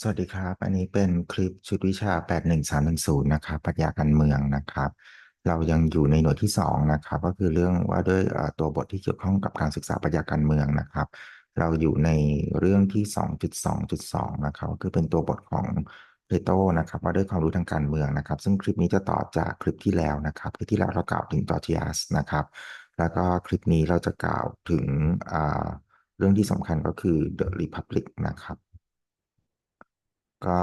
สวัสดีครับ อันนี้เป็นคลิปชุดวิชา 81310 นะครับปรัชญาการเมืองนะครับ เรายังอยู่ในหน่วยที่ 2 นะครับ ก็คือเรื่องว่าด้วยตัวบทที่เกี่ยวข้องกับการศึกษาปรัชญาการเมืองนะครับ เราอยู่ในเรื่องที่ 2.2.2 นะครับก็คือเป็นตัวบทของเพโตนะครับ ว่าด้วยความรู้ทางการเมืองนะครับ ซึ่งคลิปนี้จะต่อจากคลิปที่แล้วนะครับคลิปที่แล้วเรากล่าวถึงจอร์เจียสนะครับ แล้วก็คลิปนี้เราจะกล่าวถึงเรื่องที่สำคัญก็คือ The Republic นะครับ ก็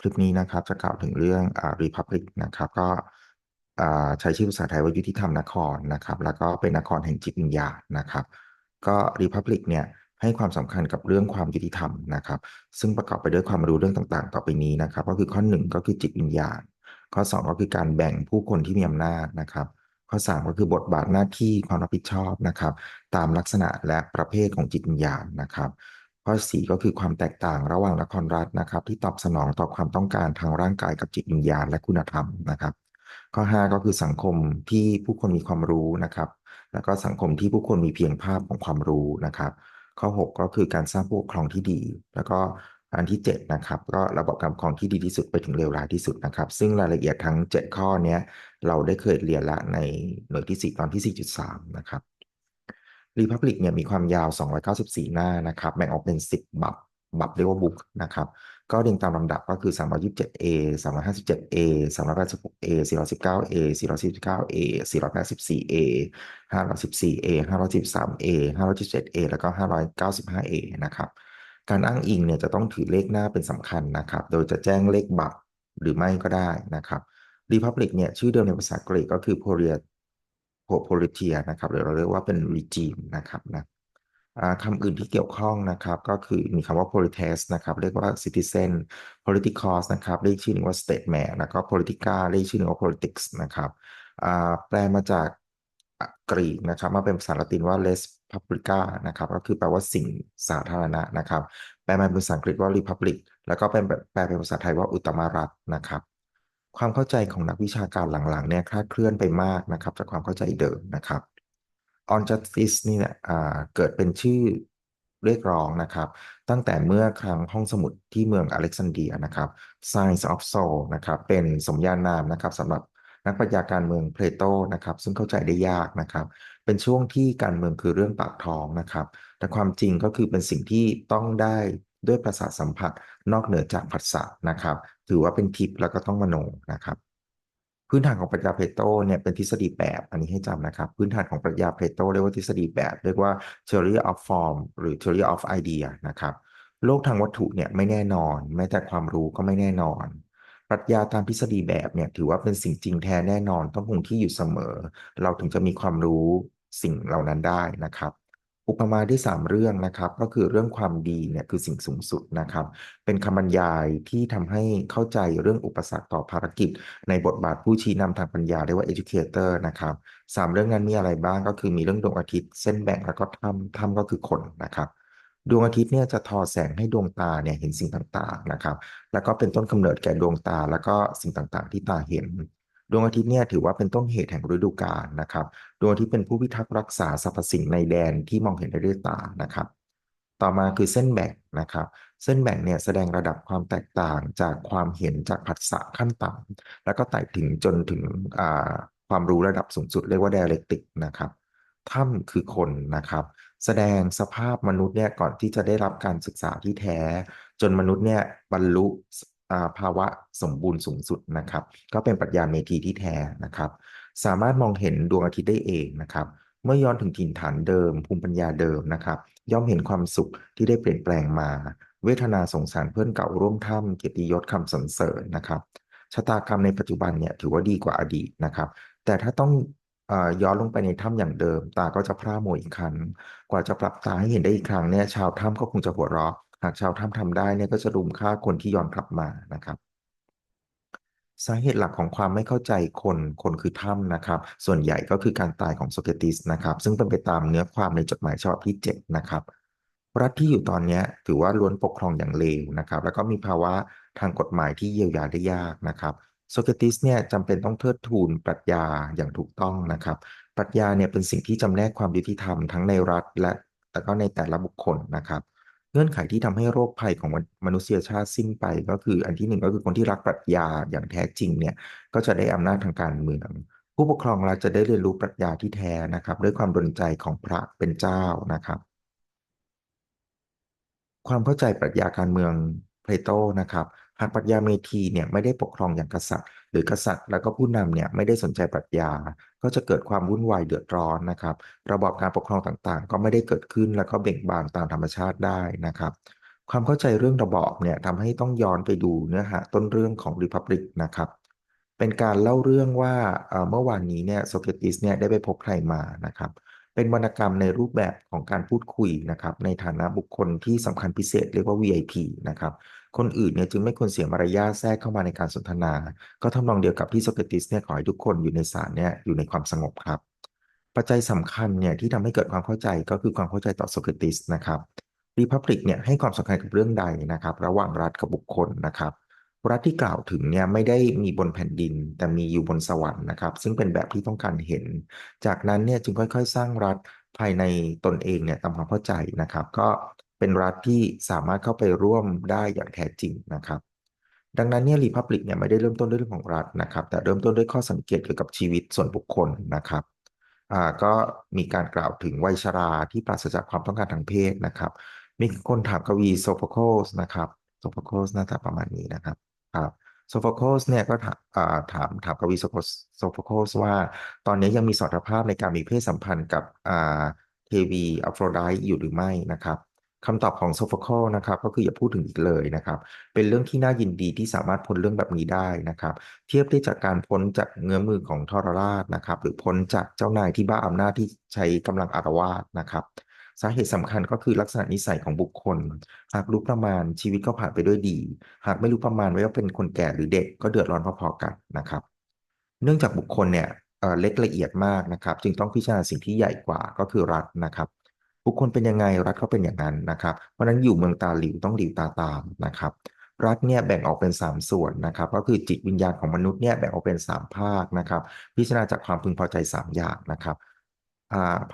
คลิปนี้นะครับจะกล่าวถึงเรื่องอ่า Republic นะครับ ก็ใช้ชื่อภาษาไทยว่ายุติธรรมนครนะครับ แล้วก็เป็นนครแห่งจิตวิญญาณนะครับ ก็ Republic เนี่ยให้ความสำคัญกับเรื่องความยุติธรรมนะครับ ซึ่งประกอบไปด้วยความรู้เรื่องต่างๆ ต่อไปนี้นะครับ ก็คือข้อ 1 ก็คือจิตวิญญาณ ข้อ 2 ก็คือการแบ่งผู้คนที่มีอำนาจนะครับ ข้อ 3 ก็คือบทบาทหน้าที่ความรับผิดชอบนะครับ ตามลักษณะและประเภทของจิตวิญญาณนะครับ ข้อ 4 ก็คือความแตกต่างระหว่างนครรัฐนะครับ ที่ตอบสนองต่อความต้องการทางร่างกายกับจิตวิญญาณและคุณธรรมนะครับ ข้อ 5 ก็คือสังคมที่ผู้คนมีความรู้นะครับ แล้วก็สังคมที่ผู้คนมีเพียงภาพของความรู้นะครับ ข้อ 6 ก็คือการสร้างผู้ปกครองที่ดี แล้วก็อันที่ 7 นะครับ ก็ระบบการปกครองที่ดีที่สุดไปถึงเลวร้ายที่สุดนะครับ ซึ่งรายละเอียดทั้ง 7 ข้อนี้เราได้เคยเรียนละในหน่วยที่ 4 ตอนที่ 4.3 นะครับ Republic เนี่ยมีความยาว 294 หน้านะครับแบ่งออกเป็น 10 บับบับเรียกว่าบุ๊กนะครับ ก็เรียงตามลำดับก็คือ 327A 357A 386A 419A 449A 484A 514A 513A 517A แล้วก็ 595A นะครับ การอ้างอิงเนี่ยจะต้องถือเลขหน้าเป็นสำคัญนะครับ โดยจะแจ้งเลขบับหรือไม่ก็ได้นะครับ Republic เนี่ยชื่อเดิมในภาษากรีกก็คือ Poria โพลิเทียนะครับหรือเราเรียกว่าเป็นรีจิมนะครับนะคำอื่นที่เกี่ยวข้องนะครับ ก็คือมีคำว่า polites นะครับ เรียกว่า citizen politicos นะครับเรียกชื่อหนึ่งว่า statesman แล้วก็ politica เรียกชื่อหนึ่งว่า politics นะครับแปลมาจากกรีกนะครับ มาเป็นภาษาละตินว่า res publica นะครับ ก็คือแปลว่าสิ่งสาธารณะนะครับ แปลมาเป็นภาษาอังกฤษว่า republic แล้วก็เป็นแปลเป็นภาษาไทยว่าอุตมรัฐนะครับ ความเข้าใจของนักวิชาการหลังๆเนี่ยคลาดเคลื่อนไปมากนะครับ จากความเข้าใจเดิมนะครับ On Justice นี่เนี่ยเกิดเป็นชื่อเรียกร้องนะครับ ตั้งแต่เมื่อครั้งห้องสมุดที่เมืองอเล็กซานเดียนะครับ Science of Soul นะครับ เป็นสมญานามนะครับสำหรับนักปรัชญาการเมืองเพลโตนะครับ ซึ่งเข้าใจได้ยากนะครับ เป็นช่วงที่การเมืองคือเรื่องปากท้องนะครับ แต่ความจริงก็คือเป็นสิ่งที่ต้องได้ ด้วยประสาทสัมผัสนอกเหนือจากผัสสะนะครับ ถือว่าเป็นทิพย์แล้วก็ต้องมโนนะครับ พื้นฐานของปรัชญาเพโตเนี่ยเป็นทฤษฎีแบบอันนี้ให้จำนะครับ พื้นฐานของปรัชญาเพโตเรียกว่าทฤษฎีแบบเรียกว่า theory of form หรือ theory of idea นะครับโลกทางวัตถุเนี่ยไม่แน่นอน แม้แต่ความรู้ก็ไม่แน่นอน ปรัชญาตามทฤษฎีแบบเนี่ยถือว่าเป็นสิ่งจริงแท้แน่นอนต้องคงที่อยู่เสมอ เราถึงจะมีความรู้สิ่งเหล่านั้นได้นะครับ อุปมาที่3เรื่องนะครับ ก็คือเรื่องความดีเนี่ยคือสิ่งสูงสุดนะครับ เป็นคำบรรยายที่ทำให้เข้าใจเรื่องอุปสรรคต่อภารกิจ ในบทบาทผู้ชี้นำทางปัญญาเรียกว่า educator นะครับสามเรื่องนั้นมีอะไรบ้างก็คือมีเรื่องดวงอาทิตย์ เส้นแบ่งแล้วก็ถ้ำถ้ำก็คือคนนะครับดวงอาทิตย์เนี่ยจะทอแสงให้ดวงตาเนี่ยเห็นสิ่งต่างๆนะครับ แล้วก็เป็นต้นกำเนิดแก่ดวงตาแล้วก็สิ่งต่างๆ ที่ตาเห็น ดวงอาทิตย์เนี่ยถือว่าเป็นต้นเหตุแห่งฤดูกาลนะครับดวงอาทิตย์เป็นผู้พิทักษ์รักษาสรรพสิ่งในแดนที่มองเห็นได้ด้วยตานะครับ ต่อมาคือเส้นแบ่งนะครับ เส้นแบ่งเนี่ยแสดงระดับความแตกต่างจากความเห็นจากผัสสะขั้นต่ำแล้วก็ไต่ถึงจนถึงความรู้ระดับสูงสุดเรียกว่า dialectic นะครับถ้ำคือคนนะครับ แสดงสภาพมนุษย์เนี่ยก่อนที่จะได้รับการศึกษาที่แท้ จนมนุษย์เนี่ยบรรลุ ภาวะสมบูรณ์สูงสุดนะครับ ก็เป็นปรัชญาเมธีที่แท้นะครับ สามารถมองเห็นดวงอาทิตย์ได้เองนะครับ เมื่อย้อนถึงถิ่นฐานเดิม ภูมิปัญญาเดิมนะครับ ย่อมเห็นความสุขที่ได้เปลี่ยนแปลงมา เวทนาสงสารเพื่อนเก่าร่วมถ้ำเกียรติยศคำสรรเสริญนะครับชะตากรรมในปัจจุบันเนี่ยถือว่าดีกว่าอดีตนะครับ แต่ถ้าต้องย้อนลงไปในถ้ำอย่างเดิม ตาก็จะพร่ามัวอีกครั้ง กว่าจะปรับตาให้เห็นได้อีกครั้งเนี่ยชาวถ้ำก็คงจะหัวเราะ หากชาวถ้ำทำได้เนี่ยก็จะรุมฆ่าคนที่ย้อนกลับมานะครับ สาเหตุหลักของความไม่เข้าใจคนคนคือถ้ำนะครับ ส่วนใหญ่ก็คือการตายของโซเครติสนะครับ ซึ่งเป็นไปตามเนื้อความในจดหมายฉบับที่7นะครับรัฐที่อยู่ตอนนี้ถือว่าล้วนปกครองอย่างเลวนะครับ แล้วก็มีภาวะทางกฎหมายที่เยียวยาได้ยากนะครับโซเครติสเนี่ยจำเป็นต้องเทิดทูนปรัชญาอย่างถูกต้องนะครับ ปรัชญาเนี่ยเป็นสิ่งที่จำแนกความยุติธรรมทั้งในรัฐและแต่ก็ในแต่ละบุคคลนะครับ เงื่อนไขที่ทำให้โรคภัยของมนุษยชาติสิ้นไป ก็คืออันที่หนึ่งก็คือคนที่รักปรัชญาอย่างแท้จริงเนี่ยก็จะได้อำนาจทางการเมืองผู้ปกครองเรัฐจะได้เรียนรู้ปรัชญาที่แท้นะครับ ด้วยความดลใจของพระเป็นเจ้านะครับ ความเข้าใจปรัชญาการเมืองเพลโตนะครับหากปรัชญาเมธีเนี่ยไม่ได้ปกครองอย่างกษัตริย์ หรือกษัตริย์แล้วก็ผู้นำเนี่ยไม่ได้สนใจปรัชญา ก็จะเกิดความวุ่นวายเดือดร้อนนะครับ ระบอบการปกครองต่างๆ ก็ไม่ได้เกิดขึ้นแล้วก็เบ่งบานตามธรรมชาติได้นะครับ ความเข้าใจเรื่องระบอบเนี่ยทำให้ต้องย้อนไปดูเนื้อหาต้นเรื่องของริพับลิกนะครับ เป็นการเล่าเรื่องว่าเมื่อวานนี้เนี่ยโสเกรติสเนี่ยได้ไปพบใครมานะครับเป็นวรรณกรรมในรูปแบบของการพูดคุยนะครับในฐานะบุคคลที่สำคัญพิเศษเรียกว่า VIP นะครับ คนอื่นเนี่ยจึงไม่ควรเสียมารยาทแทรกเข้ามาในการสนทนา ก็ทำนองเดียวกับที่โสเกรติสเนี่ยขอให้ทุกคนอยู่ในศาลเนี่ยอยู่ในความสงบครับ ปัจจัยสำคัญเนี่ยที่ทำให้เกิดความเข้าใจก็คือความเข้าใจต่อโสเกรติสนะครับรีพับลิกเนี่ยให้ความสำคัญกับเรื่องใดนะครับ ระหว่างรัฐกับบุคคลนะครับ รัฐที่กล่าวถึงเนี่ยไม่ได้มีบนแผ่นดิน แต่มีอยู่บนสวรรค์นะครับ ซึ่งเป็นแบบที่ต้องการเห็น จากนั้นเนี่ยจึงค่อยๆ สร้างรัฐภายในตนเองเนี่ยตามความเข้าใจนะครับ ก็ เป็นรัฐที่สามารถเข้าไปร่วมได้อย่างแท้จริงนะครับ ดังนั้นเนี่ยรีพับลิกเนี่ยไม่ได้เริ่มต้นด้วยเรื่องของรัฐนะครับ แต่เริ่มต้นด้วยข้อสังเกตเกี่ยวกับชีวิตส่วนบุคคลนะครับอ่าก็มีการกล่าวถึงวัยชราที่ปราศจากความต้องการทางเพศนะครับ มีคนถามกวีโซฟโคสนะครับโซฟโคสน่าจะประมาณนี้นะครับครับโซโฟโคสเนี่ยก็ถามถามถามกวีโซโฟโคสว่า ตอนนี้ยังมีสมรรถภาพในการมีเพศสัมพันธ์กับเทวีอัฟโรไดต์อยู่หรือไม่นะครับ คำตอบของโซฟโคลนะครับก็คืออย่าพูดถึงอีกเลยนะครับ เป็นเรื่องที่น่ายินดีที่สามารถพ้นเรื่องแบบนี้ได้นะครับ เทียบได้จากการพ้นจากเงื้อมือของทรราชนะครับ หรือพ้นจากเจ้านายที่บ้าอำนาจที่ใช้กำลังอารวาสนะครับสาเหตุสำคัญก็คือลักษณะนิสัยของบุคคล หากรู้ประมาณชีวิตก็ผ่านไปด้วยดี หากไม่รู้ประมาณว่าเป็นคนแก่หรือเด็กก็เดือดร้อนพอๆกันนะครับ เนื่องจากบุคคลเนี่ยเล็กละเอียดมากนะครับ จึงต้องพิจารณาสิ่งที่ใหญ่กว่าก็คือรัฐนะครับ บุคคลเป็นยังไงรัฐก็เป็นอย่างนั้นนะครับ เพราะนั้นอยู่เมืองตาหลิวต้องหลิวตาตามนะครับ รัฐเนี่ยแบ่งออกเป็น 3 ส่วนนะครับ ก็คือจิตวิญญาณของมนุษย์เนี่ยแบ่งออกเป็น 3 ภาคนะครับ พิจารณาจากความพึงพอใจ 3 อย่างนะครับ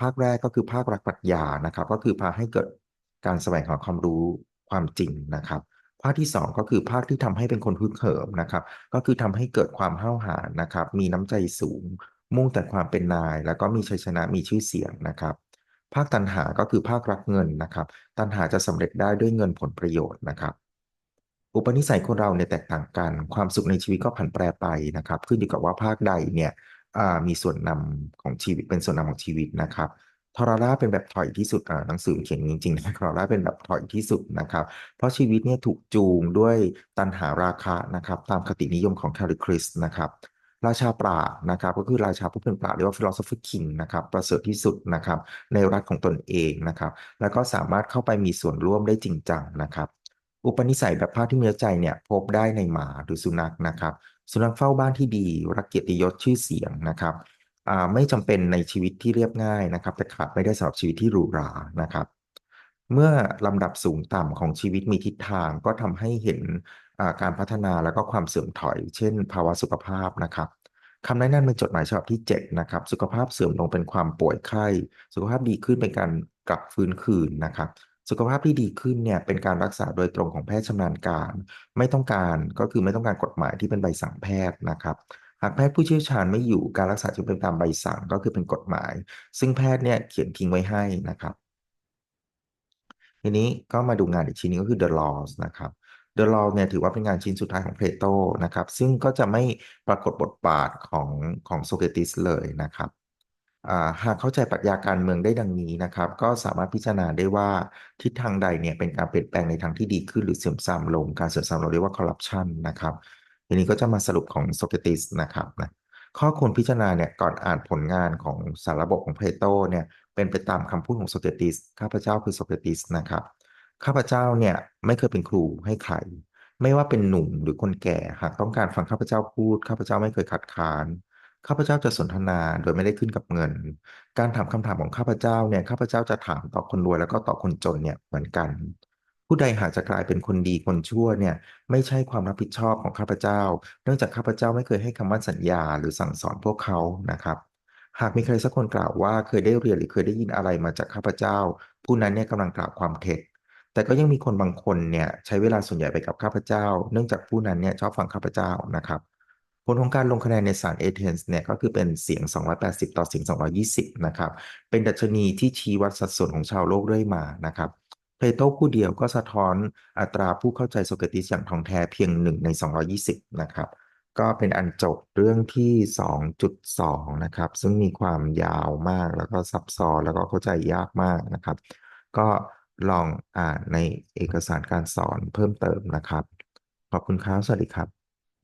ภาคแรกก็คือภาครักปรัชญานะครับ ก็คือพาให้เกิดการแสวงหาความรู้ความจริงนะครับภาคที่ 2 ก็คือภาคที่ทำให้เป็นคนฮึกเหิมนะครับ ก็คือทำให้เกิดความห้าวหาญนะครับ มีน้ำใจสูง มุ่งแต่ความเป็นนาย แล้วก็มีชัยชนะมีชื่อเสียงนะครับ ภาคตันหาก็คือภาครักเงินนะครับ ตันหาจะสำเร็จได้ด้วยเงินผลประโยชน์นะครับ อุปนิสัยคนเราเนี่ยแตกต่างกัน ความสุขในชีวิตก็ผันแปรไปนะครับ ขึ้นอยู่กับว่าภาคใดเนี่ยมีส่วนนำของชีวิตเป็นส่วนนำของชีวิตนะครับทอร่าเป็นแบบถอยที่สุดหนังสือเขียนจริงๆนะทอร่าเป็นแบบถอยที่สุดนะครับ เพราะชีวิตเนี่ยถูกจูงด้วยตันหาราคะนะครับ ตามคตินิยมของแคลิคริสนะครับ ราชาปรานะครับก็คือราชาผู้เป็นปราเรียกว่า philosopher king นะครับประเสริฐที่สุดนะครับในรัฐของตนเองนะครับแล้วก็สามารถเข้าไปมีส่วนร่วมได้จริงจังนะครับ อุปนิสัยแบบภาคที่มีใจเนี่ยพบได้ในหมาหรือสุนัขนะครับสุนัขเฝ้าบ้านที่ดีรักเกียรติยศชื่อเสียงนะครับไม่จำเป็นในชีวิตที่เรียบง่ายนะครับ แต่ขาดไม่ได้สำหรับชีวิตที่หรูหรานะครับ เมื่อลำดับสูงต่ำของชีวิตมีทิศทางก็ทำให้เห็น การพัฒนาแล้วก็ความเสื่อมถอย เช่น ภาวะสุขภาพนะครับคำแนะนำเป็นจดหมายฉบับที่7นะครับสุขภาพเสื่อมลงเป็นความป่วยไข้ สุขภาพดีขึ้นเป็นการกลับฟื้นคืนนะครับ สุขภาพที่ดีขึ้นเนี่ยเป็นการรักษาโดยตรงของแพทย์ชำนาญการ ไม่ต้องการก็คือไม่ต้องการกฎหมายที่เป็นใบสั่งแพทย์นะครับหากแพทย์ผู้เชี่ยวชาญไม่อยู่การรักษาจึงเป็นตามใบสั่งก็คือเป็นกฎหมาย ซึ่งแพทย์เนี่ยเขียนทิ้งไว้ให้นะครับ ทีนี้ก็มาดูงานอีกชิ้นนี้ก็คือ The Laws นะครับ The Law เนี่ยถือว่าเป็นงานชิ้นสุดท้ายของเพลโตนะครับ ซึ่งก็จะไม่ปรากฏบทบาทของของโซเครติสเลยนะครับหากเข้าใจปรัชญาการเมืองได้ดังนี้นะครับ ก็สามารถพิจารณาได้ว่าทิศทางใดเนี่ยเป็นการเปลี่ยนแปลงในทางที่ดีขึ้นหรือเสื่อมทรามลง การเสื่อมทรามเราเรียกว่าคอร์รัปชันนะครับทีนี้ก็จะมาสรุปของโซเครติสนะครับนะข้อควรพิจารณาเนี่ยก่อนอ่านผลงานของสารระบบของเพลโตเนี่ยเป็นไปตามคำพูดของโซเครติสข้าพเจ้าคือโซเครติสนะครับ ข้าพเจ้าเนี่ยไม่เคยเป็นครูให้ใคร ไม่ว่าเป็นหนุ่มหรือคนแก่หากต้องการฟังข้าพเจ้าพูด ข้าพเจ้าไม่เคยขัดขาน ข้าพเจ้าจะสนทนาโดยไม่ได้ขึ้นกับเงิน การถามคำถามของข้าพเจ้าเนี่ยข้าพเจ้าจะถามต่อคนรวยแล้วก็ต่อคนจนเนี่ยเหมือนกัน ผู้ใดหากจะกลายเป็นคนดีคนชั่วเนี่ยไม่ใช่ความรับผิดชอบของข้าพเจ้า เนื่องจากข้าพเจ้าไม่เคยให้คำมั่นสัญญาหรือสั่งสอนพวกเขานะครับหากมีใครสักคนกล่าวว่าเคยได้เรียนหรือเคยได้ยินอะไรมาจากข้าพเจ้า ผู้นั้นเนี่ยกำลังกล่าวความเท็จ แต่ก็ยังมีคนบางคนเนี่ยใช้เวลาส่วนใหญ่ไปกับข้าพเจ้า เนื่องจากผู้นั้นเนี่ยชอบฟังข้าพเจ้านะครับผลของการลงคะแนนในศาลเอเธนส์เนี่ยก็คือเป็นเสียง 280 ต่อเสียง 220 นะครับ เป็นดัชนีที่ชี้วัดสัดส่วนของชาวโลกเรื่อยมานะครับเพลโตผู้เดียวก็สะท้อนอัตราผู้เข้าใจโสเกติสอย่างทองแท้เพียง 1 ใน 220 นะครับ ก็เป็นอันจบเรื่องที่ 2.2 นะครับ ซึ่งมีความยาวมากแล้วก็ซับซ้อนแล้วก็เข้าใจยากมากนะครับ ก็ ลองอ่านในเอกสารการสอนเพิ่มเติมนะครับ ขอบคุณครับ สวัสดีครับ